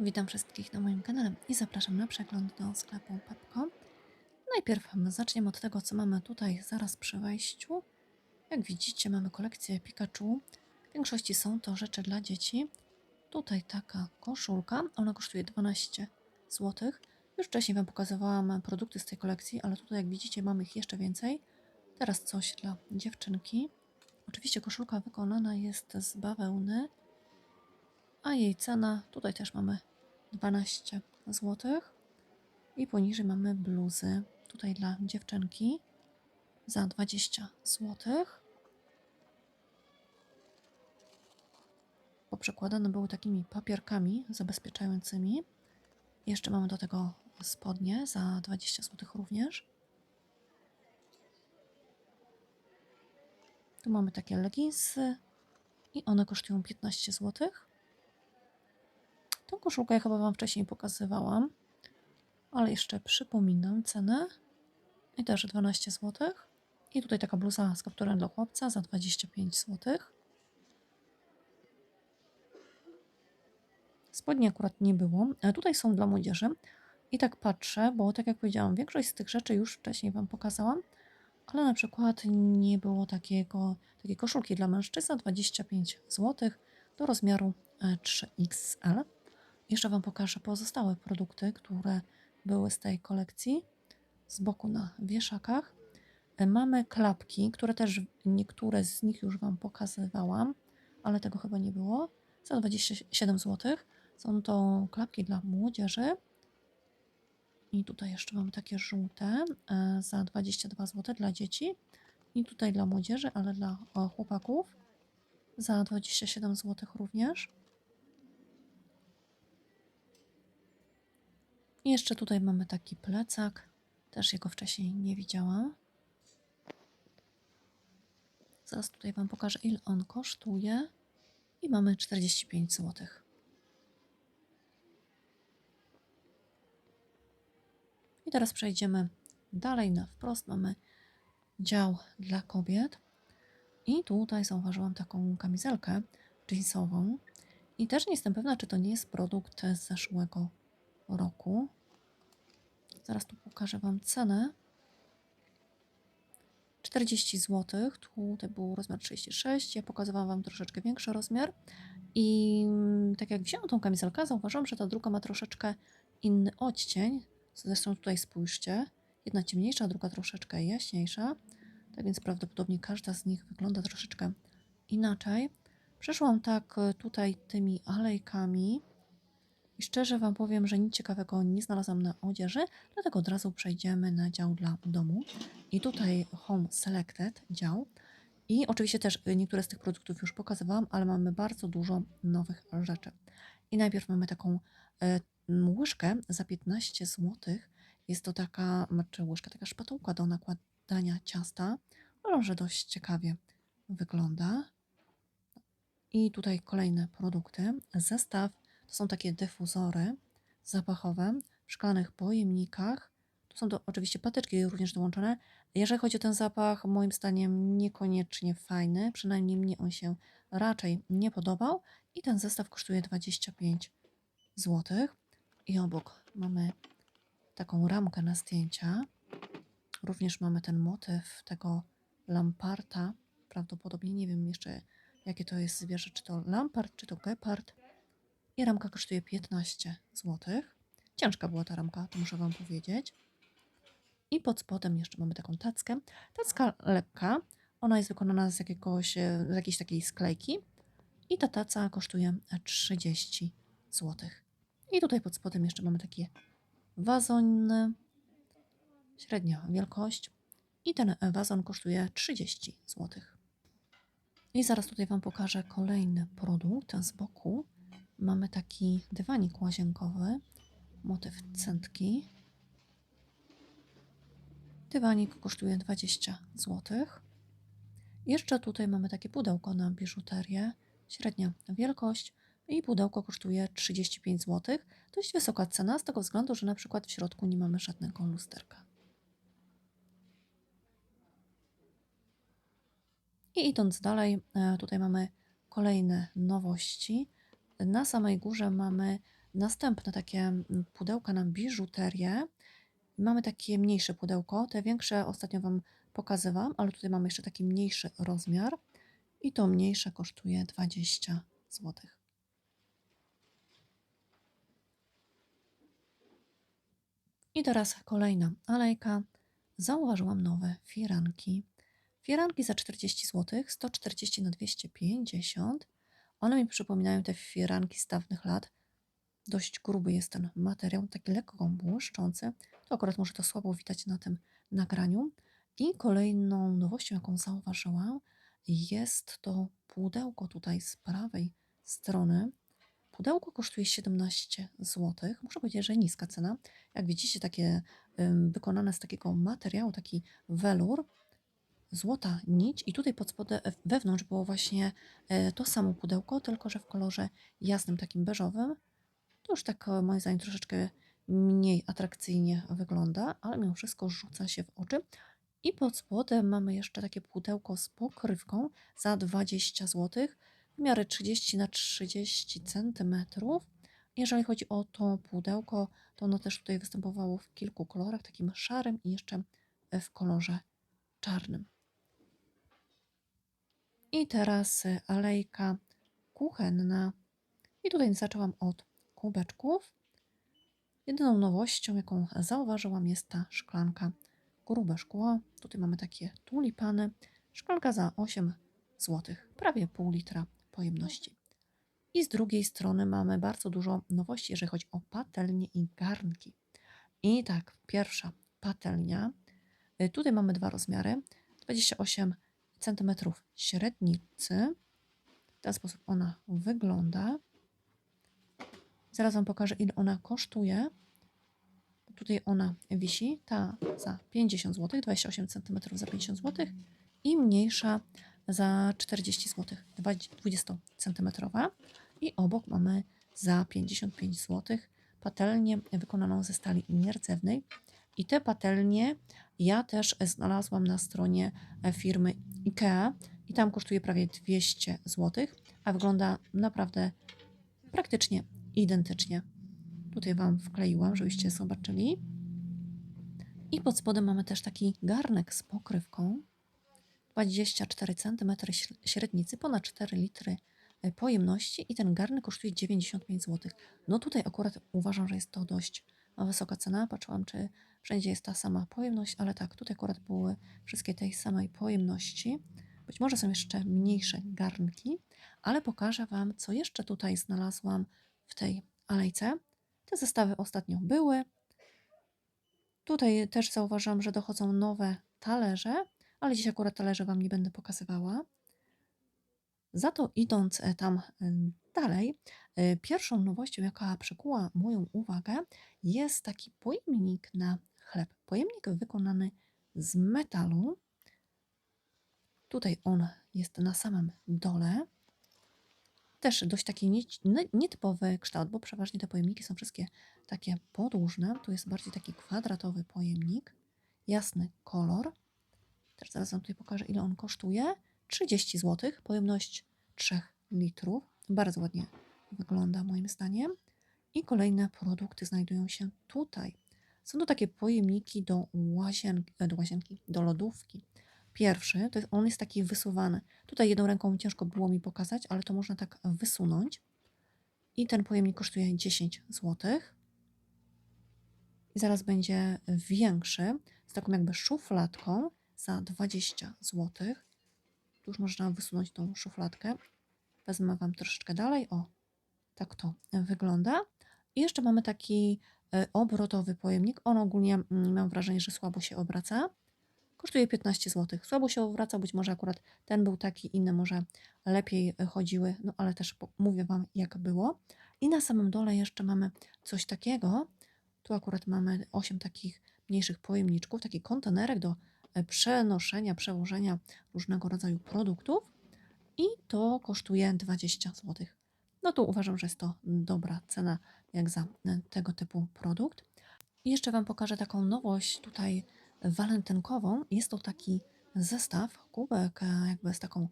Witam wszystkich na moim kanale i zapraszam na przegląd do sklepu Pepko. Najpierw zaczniemy od tego, co mamy tutaj zaraz przy wejściu. Jak widzicie, mamy kolekcję Pikachu. W większości są to rzeczy dla dzieci. Tutaj taka koszulka, ona kosztuje 12 zł. Już wcześniej Wam pokazywałam produkty z tej kolekcji, ale tutaj, jak widzicie, mamy ich jeszcze więcej. Teraz coś dla dziewczynki. Oczywiście koszulka wykonana jest z bawełny, a jej cena tutaj też mamy 12 zł. I poniżej mamy bluzy. Tutaj dla dziewczynki za 20 zł. Poprzekładane były takimi papierkami zabezpieczającymi. Jeszcze mamy do tego spodnie za 20 zł również. Tu mamy takie leginsy i one kosztują 15 zł. Tą koszulkę ja chyba Wam wcześniej pokazywałam, ale jeszcze przypominam cenę. I też 12 zł. I tutaj taka bluza z kapturem dla chłopca za 25 zł. Spodni akurat nie było. A tutaj są dla młodzieży. I tak patrzę, bo tak jak powiedziałam, większość z tych rzeczy już wcześniej Wam pokazałam, ale na przykład nie było takiego, takiej koszulki dla mężczyzn za 25 zł do rozmiaru e, 3XL. Jeszcze Wam pokażę pozostałe produkty, które były z tej kolekcji. Z boku na wieszakach E, mamy klapki, które też niektóre z nich już Wam pokazywałam, ale tego chyba nie było. Za 27 zł. Są to klapki dla młodzieży. I tutaj jeszcze mamy takie żółte e, za 22 zł dla dzieci. I tutaj dla młodzieży, ale dla o, chłopaków za 27 zł również. I jeszcze tutaj mamy taki plecak. Też jego wcześniej nie widziałam. Zaraz tutaj Wam pokażę, ile on kosztuje. I mamy 45 zł. I teraz przejdziemy dalej na wprost. Mamy dział dla kobiet. I tutaj zauważyłam taką kamizelkę jeansową. I też nie jestem pewna, czy to nie jest produkt z zeszłego roku. Zaraz tu pokażę Wam cenę. 40 zł. Tutaj był rozmiar 36. Ja pokazywałam Wam troszeczkę większy rozmiar. I mm, tak jak wzięłam tą kamizelkę, zauważyłam, że ta druga ma troszeczkę inny odcień. Zresztą tutaj spójrzcie. Jedna ciemniejsza, druga troszeczkę jaśniejsza. Tak więc prawdopodobnie każda z nich wygląda troszeczkę inaczej. Przeszłam tak e, tutaj tymi alejkami. I szczerze Wam powiem, że nic ciekawego nie znalazłam na odzieży, dlatego od razu przejdziemy na dział dla domu. I tutaj Home Selected dział. I oczywiście też niektóre z tych produktów już pokazywałam, ale mamy bardzo dużo nowych rzeczy. I najpierw mamy taką e, łyżkę za 15 zł. Jest to taka, znaczy łyżka, taka szpatułka do nakładania ciasta. Uważam, że dość ciekawie wygląda. I tutaj kolejne produkty. Zestaw to są takie dyfuzory zapachowe w szklanych pojemnikach. Tu są to oczywiście patyczki również dołączone. Jeżeli chodzi o ten zapach, moim zdaniem niekoniecznie fajny, przynajmniej mnie on się raczej nie podobał. I ten zestaw kosztuje 25 zł. I obok mamy taką ramkę na zdjęcia. Również mamy ten motyw tego lamparta. Prawdopodobnie nie wiem jeszcze, jakie to jest zwierzę, czy to lampart, czy to gepard. I ramka kosztuje 15 zł. Ciężka była ta ramka, to muszę Wam powiedzieć. I pod spodem jeszcze mamy taką tackę. Tacka lekka. Ona jest wykonana z, jakiegoś, e, z jakiejś takiej sklejki. I ta taca kosztuje 30 zł. I tutaj pod spodem jeszcze mamy takie wazony. Średnia wielkość. I ten wazon kosztuje 30 zł. I zaraz tutaj Wam pokażę kolejny produkt z boku. Mamy taki dywanik łazienkowy, motyw centki. Dywanik kosztuje 20 zł. Jeszcze tutaj mamy takie pudełko na biżuterię, średnia wielkość i pudełko kosztuje 35 zł. Dość wysoka cena z tego względu, że na przykład w środku nie mamy żadnego lusterka. I idąc dalej, e, tutaj mamy kolejne nowości. Na samej górze mamy następne takie mm, pudełka na biżuterię. Mamy takie mniejsze pudełko. Te większe ostatnio Wam pokazywałam, ale tutaj mamy jeszcze taki mniejszy rozmiar. I to mniejsze kosztuje 20 zł. I teraz kolejna alejka. Zauważyłam nowe firanki. Firanki za 40 zł, 140 na 250. One mi przypominają te firanki z dawnych lat. Dość gruby jest ten materiał, taki lekko błyszczący. To akurat może to słabo widać na tym nagraniu. I kolejną nowością, jaką zauważyłam, jest to pudełko tutaj z prawej strony. Pudełko kosztuje 17 zł. Muszę powiedzieć, że niska cena. Jak widzicie, takie wykonane z takiego materiału, taki welur, złota nić i tutaj pod spodem wewnątrz było właśnie e, to samo pudełko, tylko że w kolorze jasnym, takim beżowym. To już tak e, moim zdaniem troszeczkę mniej atrakcyjnie wygląda, ale mimo wszystko rzuca się w oczy. I pod spodem mamy jeszcze takie pudełko z pokrywką za 20 zł, w miarę 30 na 30 cm. Jeżeli chodzi o to pudełko, to ono też tutaj występowało w kilku kolorach, takim szarym i jeszcze w kolorze czarnym. I teraz y, alejka kuchenna. I tutaj zaczęłam od kubeczków. Jedyną nowością, jaką zauważyłam, jest ta szklanka grube szkło. Tutaj mamy takie tulipany. Szklanka za 8 zł, prawie pół litra pojemności. I z drugiej strony mamy bardzo dużo nowości, jeżeli chodzi o patelnie i garnki. I tak, pierwsza patelnia. Y, Tutaj mamy dwa rozmiary. 28 cm średnicy. W ten sposób ona wygląda. Zaraz Wam pokażę, ile ona kosztuje. Tutaj ona wisi, ta za 50 zł, 28 cm za 50 zł i mniejsza za 40 zł, 20 cm. I obok mamy za 55 zł patelnię wykonaną ze stali nierdzewnej. I te patelnie ja też znalazłam na stronie firmy IKEA i tam kosztuje prawie 200 zł, a wygląda naprawdę praktycznie identycznie. Tutaj Wam wkleiłam, żebyście zobaczyli. I pod spodem mamy też taki garnek z pokrywką. 24 cm średnicy, ponad 4 litry e, pojemności i ten garnek kosztuje 95 zł. No tutaj akurat uważam, że jest to dość wysoka cena. Patrzyłam, czy wszędzie jest ta sama pojemność, ale tak, tutaj akurat były wszystkie tej samej pojemności. Być może są jeszcze mniejsze garnki, ale pokażę Wam, co jeszcze tutaj znalazłam w tej alejce. Te zestawy ostatnio były. Tutaj też zauważyłam, że dochodzą nowe talerze, ale dziś akurat talerze Wam nie będę pokazywała. Za to idąc e, tam dalej, e, pierwszą nowością, jaka przykuła moją uwagę, jest taki pojemnik na chleb. Pojemnik wykonany z metalu. Tutaj on jest na samym dole. Też dość taki nietypowy kształt, bo przeważnie te pojemniki są wszystkie takie podłużne. Tu jest bardziej taki kwadratowy pojemnik. Jasny kolor. Też zaraz Wam tutaj pokażę, ile on kosztuje. 30 zł, pojemność 3 litrów. Bardzo ładnie wygląda moim zdaniem. I kolejne produkty znajdują się tutaj. Są to takie pojemniki do łazienki, e, do, łazienki, do lodówki. Pierwszy, to jest, on jest taki wysuwany. Tutaj jedną ręką ciężko było mi pokazać, ale to można tak wysunąć. I ten pojemnik kosztuje 10 zł. I zaraz będzie większy, z taką jakby szufladką za 20 zł. Tu już można wysunąć tą szufladkę. Wezmę Wam troszeczkę dalej. O, tak to wygląda. I jeszcze mamy taki e, obrotowy pojemnik. On ogólnie mm, mam wrażenie, że słabo się obraca. Kosztuje 15 zł. Słabo się obraca, być może akurat ten był taki, inne może lepiej e, chodziły, no ale też mówię Wam jak było. I na samym dole jeszcze mamy coś takiego. Tu akurat mamy 8 takich mniejszych pojemniczków, taki kontenerek do e, przenoszenia, przewożenia różnego rodzaju produktów i to kosztuje 20 zł. No to uważam, że jest to dobra cena jak za e, tego typu produkt. I jeszcze Wam pokażę taką nowość tutaj walentynkową. Jest to taki zestaw, kubek e, jakby z taką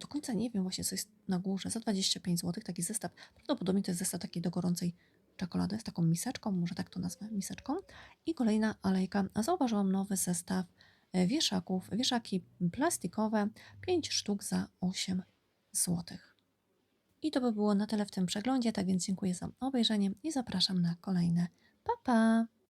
do końca nie wiem właśnie, co jest na górze, za 25 zł taki zestaw. Prawdopodobnie to jest zestaw taki do gorącej czekolady z taką miseczką, może tak to nazwę, miseczką. I kolejna alejka, zauważyłam nowy zestaw wieszaków, wieszaki plastikowe, 5 sztuk za 8 zł. I to by było na tyle w tym przeglądzie, tak więc dziękuję za obejrzenie i zapraszam na kolejne. Pa, pa!